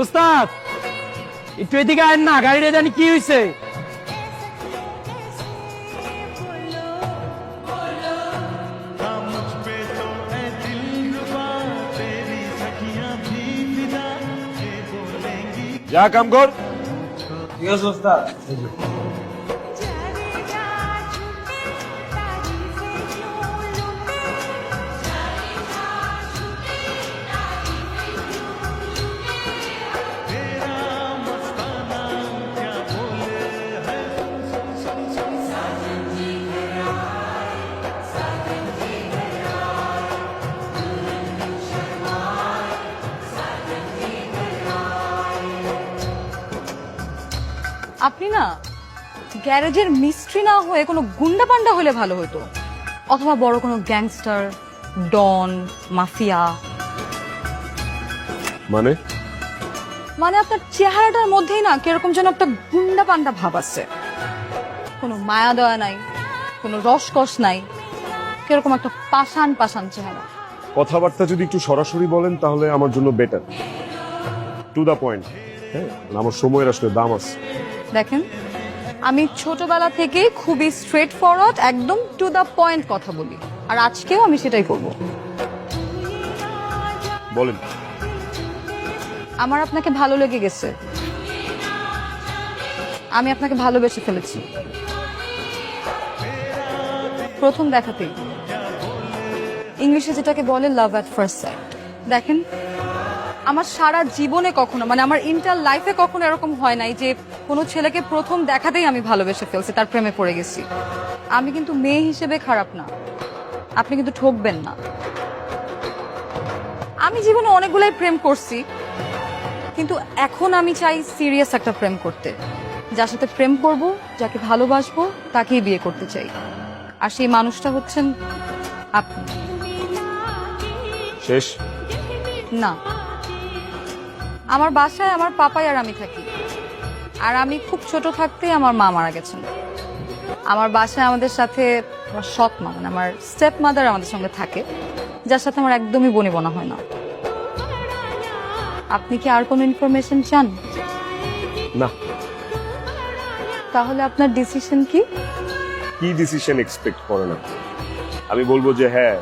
উস্তাদ একটু এদিকে আয় না গাড়িটা জানি কি হয়েছে যা কাম কর। ঠিক আছে উস্তাদ। আপনি না গ্যারেজের মিস্ত্রি না হয়ে কোনো গুন্ডা পান্ডা হলে ভালো হতো। অথবা বড় কোনো গ্যাংস্টার ডন মাফিয়া। মানে? মানে আপনার চেহারাটার মধ্যেই না কীরকম যেন একটা গুন্ডা পান্ডা ভাব আছে। কোনো মায়া দয়া নাই কোনো রসকস নাই কীরকম একটা পাষাণ পাষাণ চেহারা। কথাবার্তা যদি একটু সরাসরি বলেন তাহলে আমার জন্য বেটার টু দা পয়েন্ট হ্যাঁ আমার সময়ের আসলে দাম আছে। দেখেন। আমি ছোটবেলা থেকেই খুবই স্ট্রেট ফরওয়ার্ড একদম টু দ্য পয়েন্ট কথা বলি। আর আজকেও আমি সেটাই করব। বলেন। আমার আপনাকে ভালো লেগে গেছে। আমি আপনাকে ভালোবেসে ফেলেছি। প্রথম দেখাতেই। ইংলিশে যেটাকে বলে লাভ অ্যাট ফার্স্ট সাইট দেখেন আমার সারা জীবনে কখনো মানে আমার ইন্টার লাইফে কখনো এরকম হয় নাই যে কোনো ছেলেকে প্রথম দেখাতেই আমি ভালোবেসে ফেলছি তার প্রেমে পড়ে গেছি। আমি কিন্তু মেয়ে হিসেবে খারাপ না। আপনি কিন্তু ঠকবেন না। আমি জীবনে অনেকগুলাই প্রেম করছি কিন্তু এখন আমি চাই সিরিয়াস একটা প্রেম করতে। যার সাথে প্রেম করব যাকে ভালোবাসবো তাকেই বিয়ে করতে চাই। আর সেই মানুষটা হচ্ছেন আপনি। শেষ? না। আমার বাসায় আমার পাপাই আর আমি থাকি। আর আমি খুব ছোট থাকতেই আমার মা মারা গেছেন। আমার বাসায় আমাদের সাথে আমার সৎ মা মানে আমার স্টেপ মাদার আমাদের সঙ্গে থাকে যার সাথে আমার একদমই বনি বনা হয় না। আপনি কি আর কোনো ইনফরমেশন চান? না। তাহলে আপনার ডিসিশন কি? কি ডিসিশন এক্সপেক্ট করেন আপনি? আমি বলব যে হ্যাঁ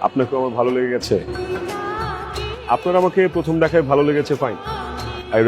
আপনাকে আমার ভালো লেগে গেছে। আপনার আমাকে প্রথম দেখায় ভালো লেগেছে ফাইন I